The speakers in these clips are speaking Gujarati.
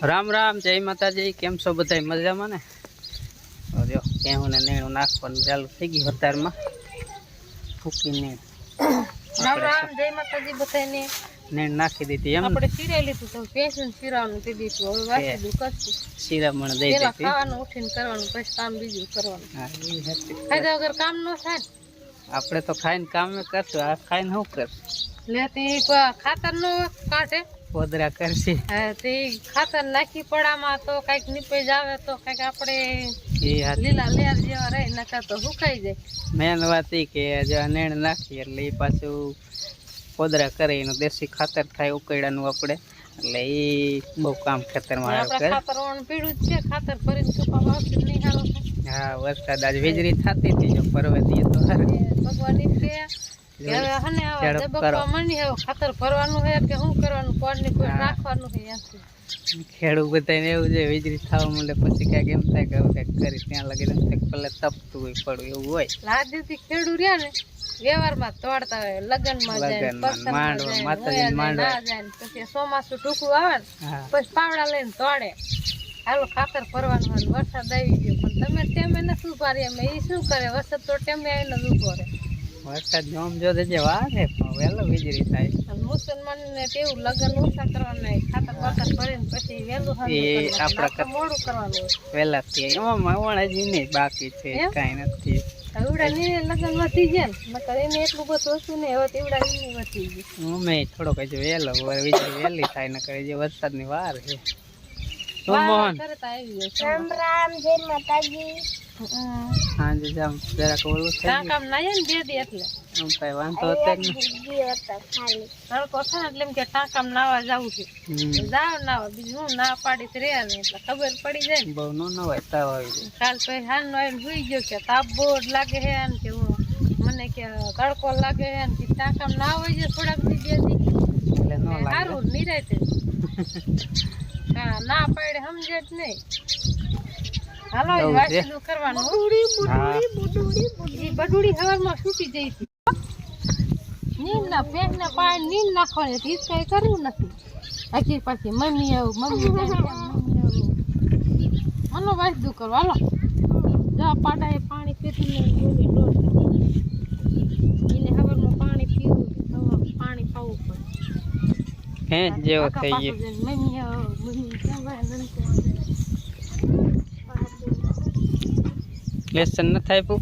રામ રામ જય માતાજી કેમ છો બધા મજામાં ને? જો કેવું ને નેણું નાખવાનું ચાલુ થઈ ગયું અત્યારમાં. ફૂકી નેણ રામ રામ જય માતાજી બધાને નેણ નાખી દીધી એમ? આપણે લીધું તો પેશન શીરાવાનું કહી દીધું. હવે વાસી કરશું શિરામણ દઈ દીધી. ખાવાનું ઉઠીને કરવાનું પછી કામ બીજું કરવાનું. હા ઈ હતી. ખાધા વગર કામ ન થાય. આપણે તો ખાઈને કામ કરશું આ ખાઈને શું કરશું? લે તે ખાતર નો કાઢે. પોદરા કરશે. તે ખાતર નાખી પડામાં તો કંઈક નીપેજ આવે તો કંઈક આપણે લીલા લેર જેવા રહે નકર તો સુકાઈ જાય. મેન વાત એ કે જો નેણ નાખીએ એટલે એ પાછું પોદરા કરે એનું દેશી ખાતર થાય ઉકેડાનું આપણે. એટલે એ બહુ કામ ખેતરમાં આવે આપણે ખાતર પીળું જ છે ખાતર ભરીને આવશે નહીં હા વરસાદ આજ વીજળી થતી હતી જો પરવે તો ભગવાન છે ખેડૂત બધાને એવું છે વીજળી થવા પછી એમ થાય કે કરી ત્યાં લગી તપતું હોય એવું હોય. રહ્યા ને વ્યવહારમાં તોડતા હોય લગ્નમાં જાય માંડવા, પછી ચોમાસું ટૂંકું આવે ને પછી પાવડા લઈને તોડે. હાલો ખાતર ફરવાનું હોય ને વરસાદ આવી ગયો પણ તમે ટેમે નથી ઊભા રહ્યા એ શું કરે? વરસાદ તો ટેમે આવીને જ ઊભો રહે. વરસાદ જોમ જો જે વાર વેલો વહેલો વીજળી થાય. મુસલમાન ને તેવું લગન ઓછા કરવાના ખાતર બાતર ભરે પછી વહેલું એ આપણા. મોડું કરવાનું વહેલા થી એમાં વણ હજી નહીં બાકી છે કાઈ નથી. એવડા ની લગન વધી ગયા ને નકર એને એટલું બધું હતું ને હવે એવડા નીને વધી ગયું. અમે થોડોક હજી વહેલો વીજળી વહેલી થાય ને કરે જે વરસાદની વાર છે. રામ રામ જય માતાજી. સાંજે જામ જરાક ઓલું થઈ ગયું. કામ ના ને બે દી એટલે. હું કઈ વાંધો હતો જ નહીં ગયો હતો ખાલી. તડકો છે ને એટલે એમ કે ટાંકામ નાવા જવું છે. જાવ જાવ નાવા બીજું હું ના પાડી તો રહ્યા ને એટલે ખબર પડી જાય ને. બહુ નો નવાય તાવ આવી જાય. કાલ પછી હાલ નો એમ સુઈ ગયો કે તાપ બહુ જ લાગે હે ને કે હું મને કે તડકો લાગે હે ને કે ટાંકામ ના હોય છે થોડાક દી બે દી. એટલે નો ને લાગે. સારું નિરાયતે હા ના પાડે સમજે જ નહીં. હાલો. વાસીનું કરવાનું. બડુડી બડુડી હવારમાં છૂટી જઈ હતી. નીંદ ના પેટ ને પાણી નીમ નાખવાની હતી ઈ કઈ કર્યું નથી. આખી પાછી મમ્મી આવું મમ્મી જાય મમ્મી આવું. હાલો વાસદું કરો હાલો. જા પાડાએ પાણી પીતું ને ગોળી ડોળ એને હવારમાં પાણી પીવું પાણી પાવું પડે. હે જેવો થઈ ગયો. મમ્મી આવો મમ્મી લેસન ન થાય પુ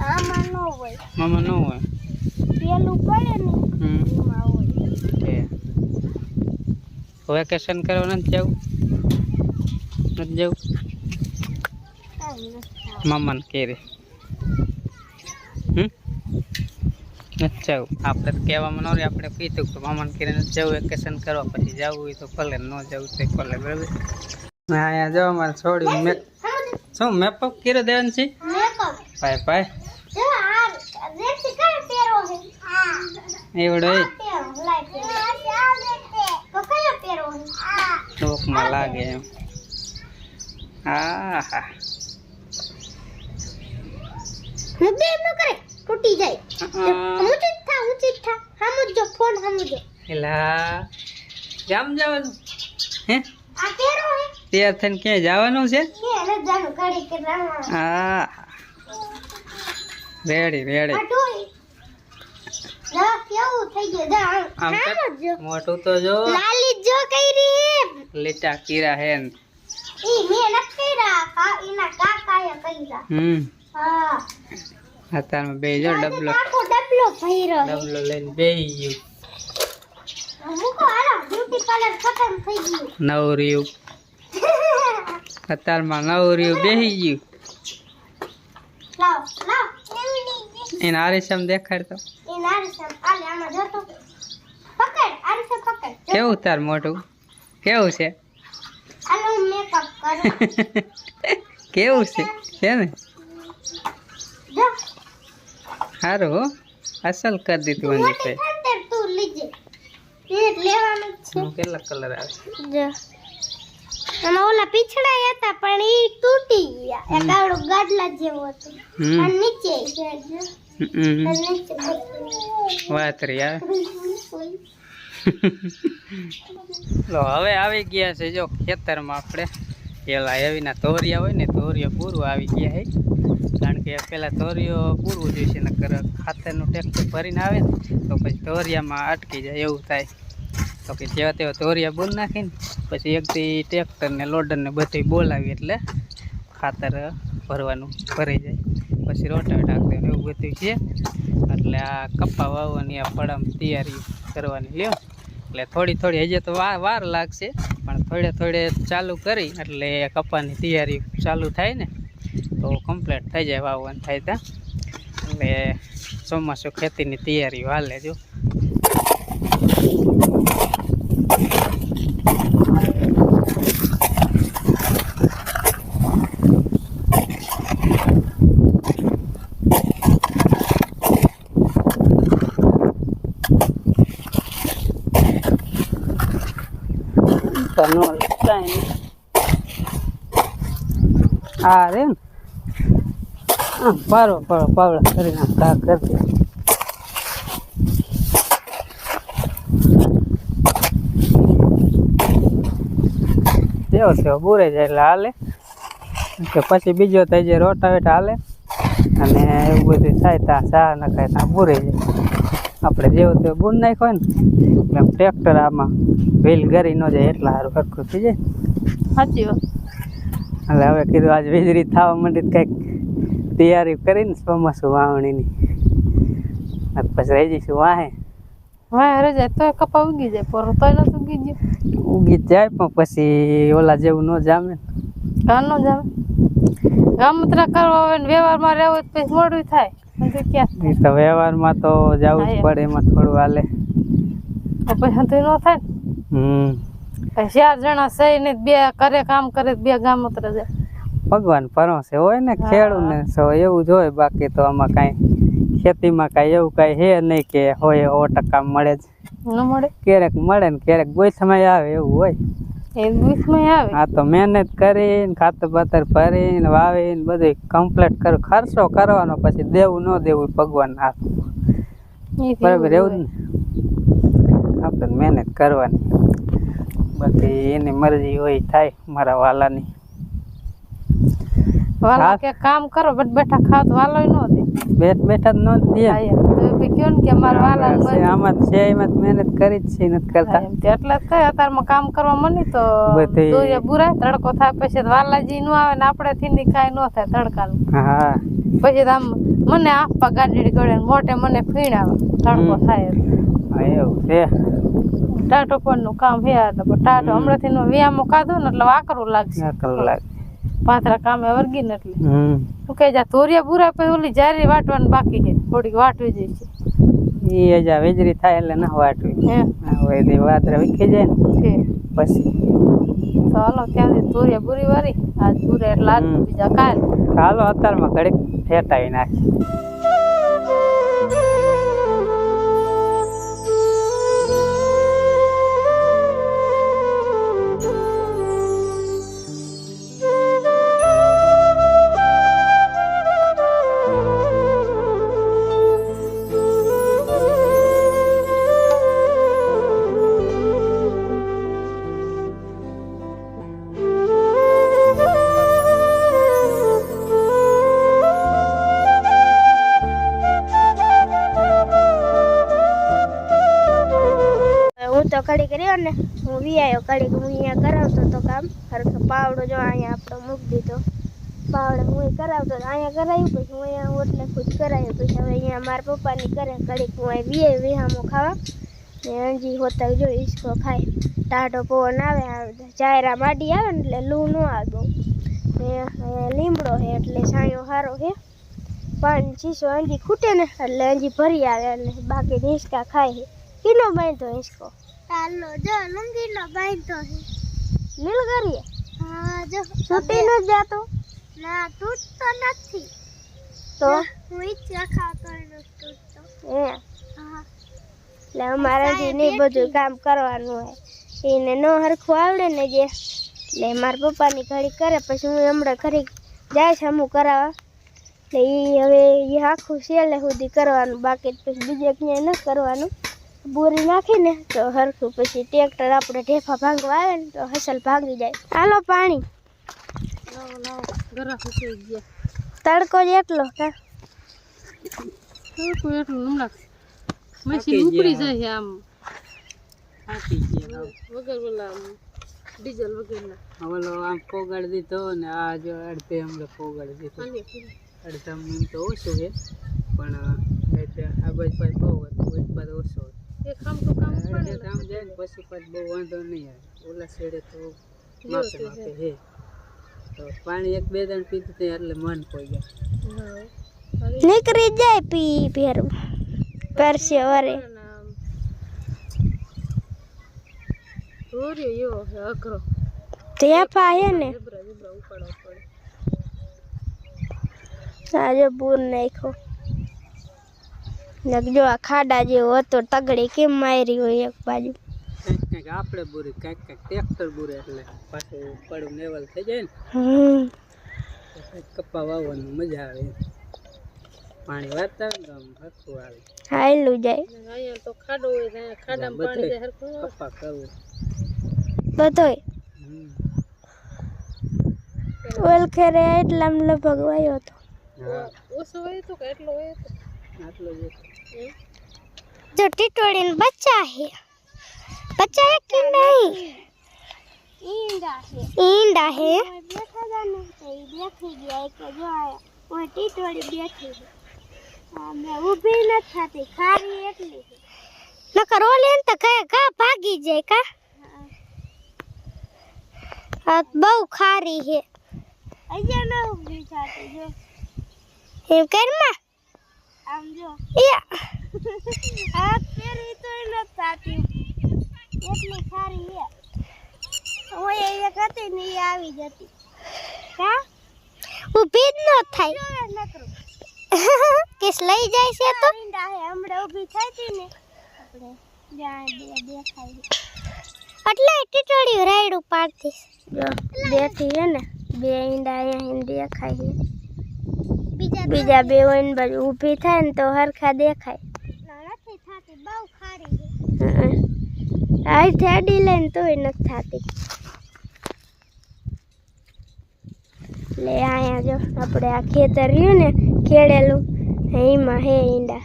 આમાં ન હોય. મામા ન હોય. પેલું પડે ને હમ. એમાં વેકેશન કરવા નથી જવું? નથી જવું? નથી. મામાને કેરે. હમ? નથી જવું. આપણે તો કહેવામાં ન રહે આપણે કીધું કે મામાને કેરે નથી જવું વેકેશન કરવા પછી જવું હોય તો ભલે ન જવું તો ભલે બરાબર? હા અહીંયા જવા મારે છોડ્યું મેં શું મેપઅપ કર્યો દેવાનું છે? મેકઅપ પાય પાય. જો આ દેખી કયો પહેરો છે? આ. એવડો એ. પહેરો લાઈ પહેરો આ દેખે તો કયો પહેરો છે? આ. ટોકમાં લાગે એમ. હા હા હું બે ન કરે? તૂટી જાય. ઊંચી જ થા ઊંચી જ થા. સમજો ફોન સમજો એલા. જામ જવાનું. હે? આ પહેરો હે તૈયાર થઈને ક્યાંય જવાનું છે? હા. Ready ready. મોટું તો જો. લીટા કીરા હે હમ. અત્યારમાં બે જો ડબલો. ડબલો લઈને થઈ ગયું. નવરિયું અત્યારમાં નવરિયું બેહી ગયું. એને આરીસમ દેખાડતો. કેવું તાર મોટું કેવું છે? કેવું છે? છે ને? સારું અસલ કરી દીધું મને કેટલા કલર આવે? આમાં ઓલા પીછડા હતા પણ એ તૂટી ગયા. એક. આવડો ગાડલા જેવો હતો. અને નીચે વાત. અને લો હવે આવી ગયા છે જો ખેતરમાં આપણે. પેલા એવીના તોરિયા હોય ને તોરિયો પૂરું આવી ગયા છે. કારણ કે પેલા તોરિયો પૂરવું જોઈશે નકર ખાતરનું ટેક્ટર ભરીને આવે તો પછી તોરિયામાં અટકી જાય એવું થાય. તો કે જેવા તેવા તોરિયા બોલ નાખીને પછી એકથી દી ટ્રેક્ટર ને લોડર ને બધું બોલાવી એટલે ખાતર ભરવાનું ભરાઈ જાય. પછી રોટા નાખી એવું બધું છે. એટલે આ કપ્પા વાવવાની, આ ફળામ તૈયારી કરવાની લ્યો. એટલે થોડી થોડી હજી તો વાર લાગશે, પણ થોડે થોડે ચાલુ કરી એટલે કપ્પાની તૈયારી ચાલુ થાય ને, તો કમ્પ્લીટ થઈ જાય વાવવાનું થાય ત્યાં. એટલે ચોમાસું ખેતીની તૈયારી હાલે જો. તનો કાંઈ નહીં. આ રે ને આમ પારો પારો પાવડા કરીને આમ ઘા કરતી જેવો તેવો બુરે જાય એટલે હાલે. કે પછી બીજો તો જે રોટાવેટ હાલે. અને એવું બધું થાય ત્યાં ચા નખાય ત્યાં બુરે જાય આપણે જેવો તેવો બુર નાખ્યો હોય ને એટલે આમ ટ્રેક્ટર આમાં વ્હીલ ગરી ન જાય એટલા સારું સરખું થઈ જાય. સાચી વાત. એટલે હવે કીધું આજ વીજળી થવા માંડી તો કંઈક તૈયારી કરીને ચોમાસું વાવણીની. પછી રહી જઈશું વાહે. વાહે રજા તોય કપા ઉગી જાય પર તોય નથી ઉગી ગયો. ઉગી જાય પણ પછી ઓલા જેવું ન જામે. ને. ન જામે. ગામત્રા કરવા હોય ને વ્યવહારમાં રહેવું પછી મોડું થાય. તો વ્યવહારમાં તો જવું જ પડે એમાં થોડું હાલે. પછી હંધુય ન થાય ને. હમ. ચાર જણા સહી ને બે કરે કામ કરે બે ગામત્રા જાય. ભગવાન પરોસે હોય ને ખેડૂત ને સો એવું જ હોય બાકી તો આમાં કાંઈ. ખેતીમાં કાંઈ એવું કાંઈ હે નહીં કે હોય સો ટકા મળે જ. ન મળે? ક્યારેક મળે ને ક્યારેક સમય આવે એવું હોય. એ આવે? તો મહેનત કરીને ખાતર બાતર ભરીને વાવીને બધું કમ્પ્લીટ કરું. ખર્ચો કરવાનો પછી દેવું ન દેવું ભગવાન હાથ. બરાબર એવું જ ને? આપણે મહેનત કરવાની. બાકી એની મરજી હોય થાય મારા વાલાની. વાલા. કે કામ કરો બટ બેઠા ખાવ તો વાલો ન દે. બેઠ બેઠા જ ન દે. આયા. તો પછી કયો ને કે મારા વાલા છે, આમાં છે એમાં મહેનત કરી જ છે નથી કરતા. એટલે જ કઈ અત્યારમાં કામ કરવા મની તો બધી- તડકો થાય પછી વાલાજી નું આવે ને આપણે થી કાંઈ ન થાય તડકાનું. હા. પછી આમ મને આપવા ગાડી ગળે મોટે મને ફીણ આવે તડકો થાય એવું છે. ટાટો નું કામ હે તો પણ ટાટો હમણાંથી વ્યાયામો કાઢો ને એટલે વાકરું લાગશે. પાથરા કામે વર્ગી ને એટલે. કે જા તોરિયા બુરા પછી ઓલી જારી વાટવાની બાકી છે. થોડીક વાટવી જઈશે એ જા વેજરી થાય એટલે ના વાટવી. હે? હવે તે વાદરા વીખી જાય ને. છે. પછી. તો હાલો ત્યાંથી તોરિયા બુરી વારી આજ બુરે એટલે આજ બીજા કાલ. હાલો અત્યારમાં ઘડીક ફેટાવી નાખી હું વિયાયો કડીક હું અહીંયા કરાવતો તો કામ. હરખો પાવડો જો અહીંયા આપણો મૂકી દીધો. પાવડો હું કરાવતો અહીંયા કરાવ્યું પછી હું અહીંયા ઓટલે ખુદ કરાવ્યું પછી હવે અહીંયા મારા પપ્પાની કરે કડીક હું અહીં વિયાય વિહામો ખાવા. ને અંજી હોતા જો ઈસકો ખાય. ટાઢો પવન આવે જાયરા માડી આવે ને એટલે લૂ ન આવે ને લીમડો છે એટલે સાયો સારો છે. પણ ચીસો અંજી ખૂટે ને એટલે અંજી ભરી આવે અને બાકી હિંચકા ખાય છે. કીનો બાંધો હિંચકો ચાલો જો લુંગીનો બાંધો છે. નીલગરીએ? હા જો. છૂટી ન જાતો? ના તૂટતો નથી. તો? હું ઈચ્છા ખાતો તૂટતો હે હા. એટલે અમારાથી નહીં બધું કામ કરવાનું હોય એને ન હરખું આવડે ને જે. એટલે મારા પપ્પાની ઘડી કરે પછી હું હમણાં ઘડી જાય છે અમુક કરાવવા. એટલે એ હવે એ આખું છેલ્લે સુધી કરવાનું બાકી પછી બીજે ક્યાંય ન કરવાનું. બોરી નાખીને તો હરખું પછી ટ્રેક્ટર આપણે ઢેફા ભાંગવા આવે ને તો હસલ ભાંગી જાય. હાલો પાણી. તડકો જ એટલો કા એટલું એટલું હમણાં મશીન ઉપડી જાય છે આમ. વગર બોલા આમ ડીઝલ વગરના. ઓલો આમ પોગાડી દીધો ને આ જો અડધે હમણાં પોગાડી દીધો. અડધા મિન તો ઓછું છે. પણ એટલે આ બાજુ પાછું બહુ હતું એક ઓછો હતો. કામ તો કામ પડે ને. કામ જાય ને પછી પાછું બહુ વાંધો નહીં આવે. ઓલા છેડે તો માપે માપે છે. તો પાણી એક બે જણ પીધું એટલે મન કોઈ ગયા. હા. નીકળી જાય પી ભેરું પરસે વરે. રોર્યો એવો છે અઘરો. ઢેફા હે ને. આજે પૂર નાખ્યો. જો આ ખાડા જેવો હતો તગડી કેમ મારી હોય એક બાજુ? કંઈક આપણે બુરી કંઈક કંઈક ટ્રેક્ટર બુરે એટલે પાછું પડું લેવલ થઈ જાય ને હમ. તો કંઈક કપ્પા વાવવાનું મજા આવે. પાણી વાળતા હોય આમ હરખું આવે. હાયલું જાય. અને અહીંયા તો ખાડો હોય તો અહીંયા ખાડામાં પાણી જાય હરખું ન કરવું. બધોય. ઓલ ખેરે એટલામ લગભગ વાયો હતો. ઓછો હોય તો કે એટલો હોય તો. આટલો જ હતો. એમ? જો ટીટોડીન બચ્ચા હે બચ્ચા હે કે નહીં ઈંડા હે ઈંડા હે બેઠા હતા ને તો ઈ બેઠી ગયા કે જો આયા ઓય ટીટોડી બેઠી છે આ મેં ઊભી નથી થતી ખારી એટલી છે નકર ઓલી ને તો કયા કા ભાગી જાય કા આ બહુ ખારી છે અહીંયા ના ઊભી થતી જો એમ કરમાં આમ જો. હાથ ફેરવી તો ન થાતી. એટલી સારી છે. ઓય એક હતી ને ઈ આવી જતી. હા? ઊભી જ ન થાય. કેસ લઈ જાય છે તો? હમણાં ઊભી થઈ હતી ને આપણે જ્યાં બે દેખાય એટલે ટીટોડી રાયડું પાડતી. જો બેઠી છે ને બે ઈંડા અહીંયા દેખાય છે. બીજા બે હોય ને બાજુ ઊભી થાય ને તો હરખા દેખાય. અહીંથી થેડી લે ને તોય નથી થતી. એટલે અહીંયા જો આપણે આ ખેતર રહ્યું ને ખેડેલું એમાં હે ઈંડા.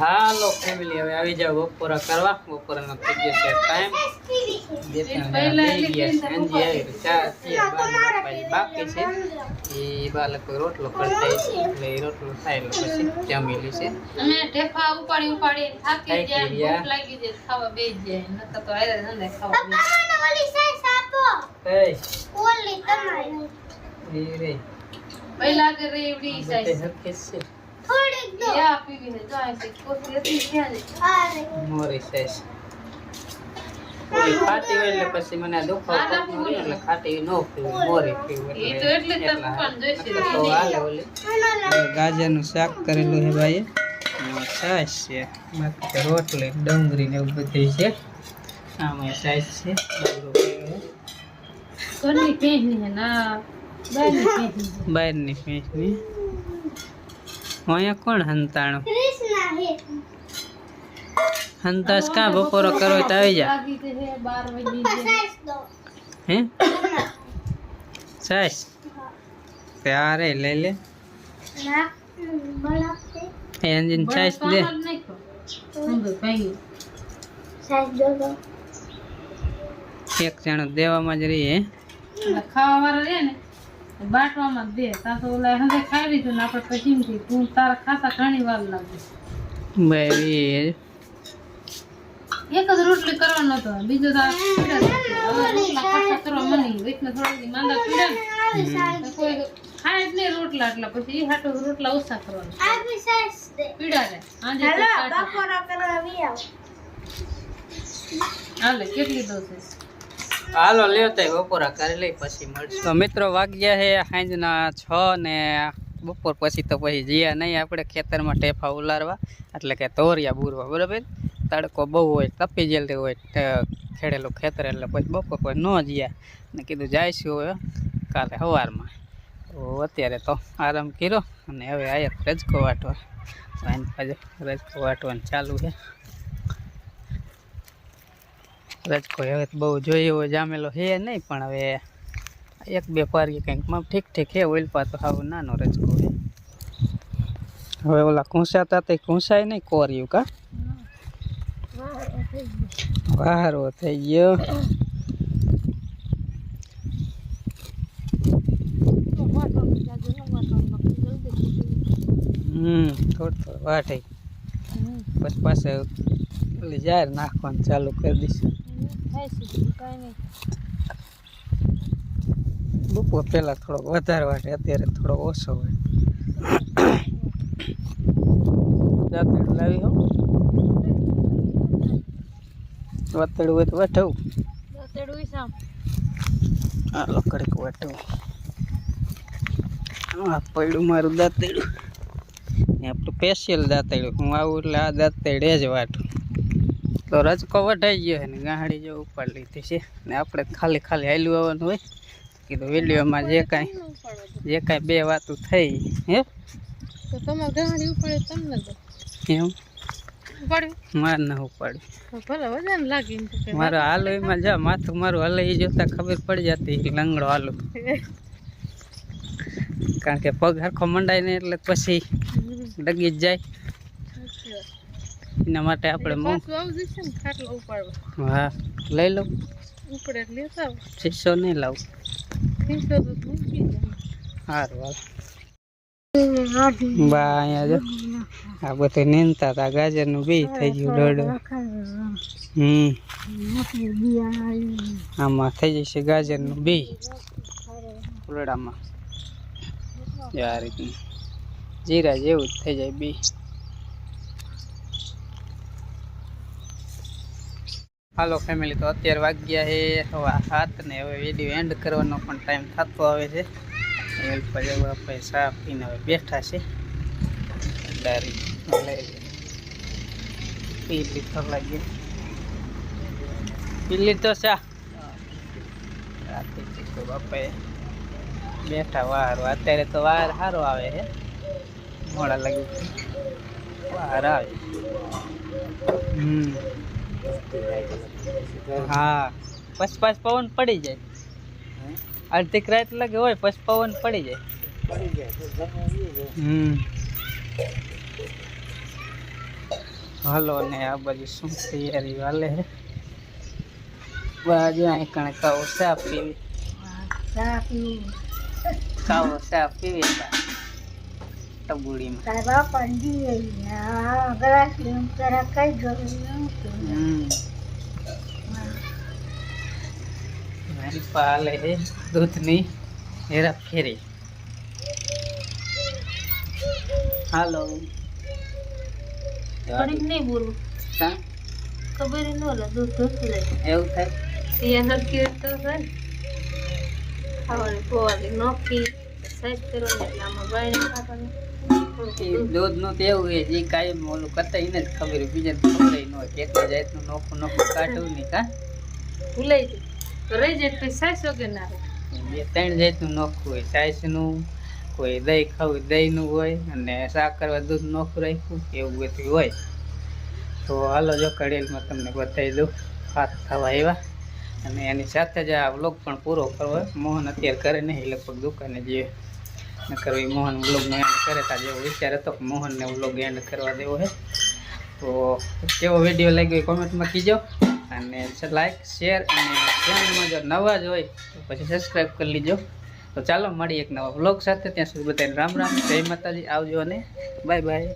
હાલો ફેમિલી હવે આવી જાવ બપોરા કરવા. બપોરાનો થઈ ગયો છે ટાઈમ જે છે. બાકી છે. એ બા લગભગ રોટલો કરતા એટલે એ રોટલો થાય એટલે પછી જમી લેશે અમે ઢેફા ઉપાડી ઉપાડી થાકી ગયા. ભૂખ લાગી જાય ખાવા બેસી જાય નકર તો હારે ધંધે ખાવા બેસી. એ એ રે. પહેલા કે રેવડી બધે હકે હરખે યા પીવી છે હતી ત્યાં જ. મોરી ખાટી હોય એટલે પછી મને રહે એટલે ખાટી ન પીવું મોરી. પીવું એટલે ગાજરનું શાક કરેલું છે ભાઈ છાશ છે. બાકી રોટલી ડુંગળી ને એવું બધું છે. આમાં છાશ છે. ઘરની ના બહારની ભેંસની છે. બહારની ભેંસની અહીંયા કોણ હંતાણું હંતાશ કાં બપોરો કરો તો આવી જા લાગી તો છે બાર વાગી છે હે છાશ ત્યારે લઈ લે એ અંજીન છાશ દે બળદ પામર નાખ્યો. ઊંધું ભાંગ્યું. એક જણો દેવામાં જ રહી હે એટલે ખાવા વાળા રહે ને એ બાટવામાં દે. તા તો ઓલા હંદે ખાઈ લીધું ને આપણે પછી તું તારા ખાતા ઘણી વાર લાગે. એક જ રોટલી કરવાનો હતો. બીજો તો કરવા મની થોડા માંદા પીડા કોઈ ખાય જ નહીં રોટલા એટલા પછી એ હાટો રોટલા ઓછા કરવાના. પીડા રે આંજે હાલે કેટલી દો છે? હાલો, લ્યો તઈ બપોરા કરી લઈ, પછી મળશે. તો મિત્રો વાગ્યા છે સાંજના છ ને બપોર પછી તો પછી જીયા નહીં, આપણે ખેતરમાં ટેફા ઉલારવા, એટલે કે તોરિયા બુરવા, બરાબર? તડકો બહુ હોય, તપી જલ્દી હોય ખેડેલું ખેતર, એટલે પછી બપોર પછી ન જયા. ને કીધું જઈશું હવે, કાલે સવારમાં. અત્યારે તો આરામ કર્યો, અને હવે આયા રજકો વાટવા. રજકો વાટવાનું ચાલુ છે. રજકો હવે બહુ એવો જામેલો છે નહીં, પણ હવે એક બે પારી કંઈકમાં ઠીક ઠીક છે ઓઇલપા તો હાવ નાનો રજકો હવે ઓલા કૂંસાતા તે કૂંસાય નહીં કોર્યું કા? વારો થઈ ગયો. હમ, થોડું થોડું વાટે પછી પાસે જાહેર નાખવાનું ચાલુ કરી દઈશું. બપોર પહેલાં થોડોક વધારે વાટે અત્યારે થોડો ઓછો હોય દાંતેડું લાવી હો. વાતડું હોય તો વાટવું દાંતેડું ઈ સામ. હાલો કડીક વઠવું. આ પડ્યું મારું દાંતેડું એ આપણું સ્પેશિયલ દાંતેડું હું આવું એટલે આ દાંતેડે જ વાટું. તો રજકો વઢાઈ ગયો ને ગાંહડી જો ઉપાડ લીધી છે. ને આપણે ખાલી ખાલી હાલ્યું આવવાનું હોય. કીધું વિડીયોમાં જે કાંઈ જે કાંઈ બે વાતું થઈ હે? તો તમારે ગાડી ઉપાડે તમને મારે ના ઉપાડ્યું. મારો હાલો એમાં જા માથું મારું હાલે એ જોતા ખબર પડી જતી લંગડો હાલો. કારણ કે પગ હરખો મંડાય ને એટલે પછી ડગી જ જાય. એના માટે આપણે હા લઈ લઉં. ઉપડે લેતા શીશો નહીં લાવ. ત્રીસો તો સારું હાલ. બા અહીંયા જો. આ બધું નીંદતા હતા ગાજરનું બી થઈ ગયું હમ. આમાં થઈ જશે ગાજરનું બી. ફૂલડામાં આ રીતનું. જીરા જેવું જ થઈ જાય બી. હાલો ફેમિલી તો અત્યારે વાગ્યા છે હવે હાથ ને હવે વીડિયો એન્ડ કરવાનો પણ ટાઈમ થતો આવે છે. આપણે ચા પીને હવે બેઠા છે. લઈ પી લાગી. પી લીધો ચા બાપાએ બેઠા વાર, અત્યારે તો વાર સારો આવે છે. મોડા લાગી. વાર આવે. હમ. હા પછી પાછ પવન પડી જાય. અડધી રાત લાગે હોય પછી પવન પડી જાય. હમ. હાલો ને આ બાજુ શું તૈયારી વાલે બાજુ અહીં કણે કાવો સાફ પીવી? કાવો સાફ પીવી? બા કઈ ગયું મારી પાલે દૂધની હેરા ફેરી. હાલો. ઘડીક નહીં બોલું? ખબર ન લે દૂધ ધોતું જાય એવું થાય? સિયાનો નક્કી તો થાય ને. ખાવાની પોવાની સાઈઝ કરવાની એટલે આમાં બાયણે ખાવાનું. એ દૂધનું તો એવું જે કાયમ ઓલું કરતા એને જ ખબર બીજા ખબર ન હોય કે એક જાતનું નોખું નોખું કાઢવું નહીં કા ભૂલાઈ તો રહી જાય પછી સાઈઝ વગર ના બે ત્રણ જાતનું નોખું હોય સાઈસનું કોઈ દહીં ખાવું દહીંનું હોય અને સાકર દૂધ નોખું રાખ્યું એવું બધું હોય. તો હાલો જો કડેલમાં તમને બતાવી દઉં હાથ થવા આવ્યા અને એની સાથે જ આ વ્લોગ પણ પૂરો કરવો મોહન અત્યારે કરે નહીં લગભગ દુકાને જે નકર એ મોહન વ્લોગનો એન્ડ કરે તા જેવો વિચાર હતો મોહનને વ્લોગ એન્ડ કરવા દેવો છે. તો કેવો વીડિયો લાગ્યો એ કોમેન્ટમાં કીજો. અને લાઈક શેર અને ચેનલમાં જો નવા જ હોય તો પછી સબસ્ક્રાઈબ કરી લીજો. તો ચાલો મળીએ એક નવા વ્લોગ સાથે. ત્યાં સુધી બધાને રામ રામ. જય માતાજી. આવજો અને બાય બાય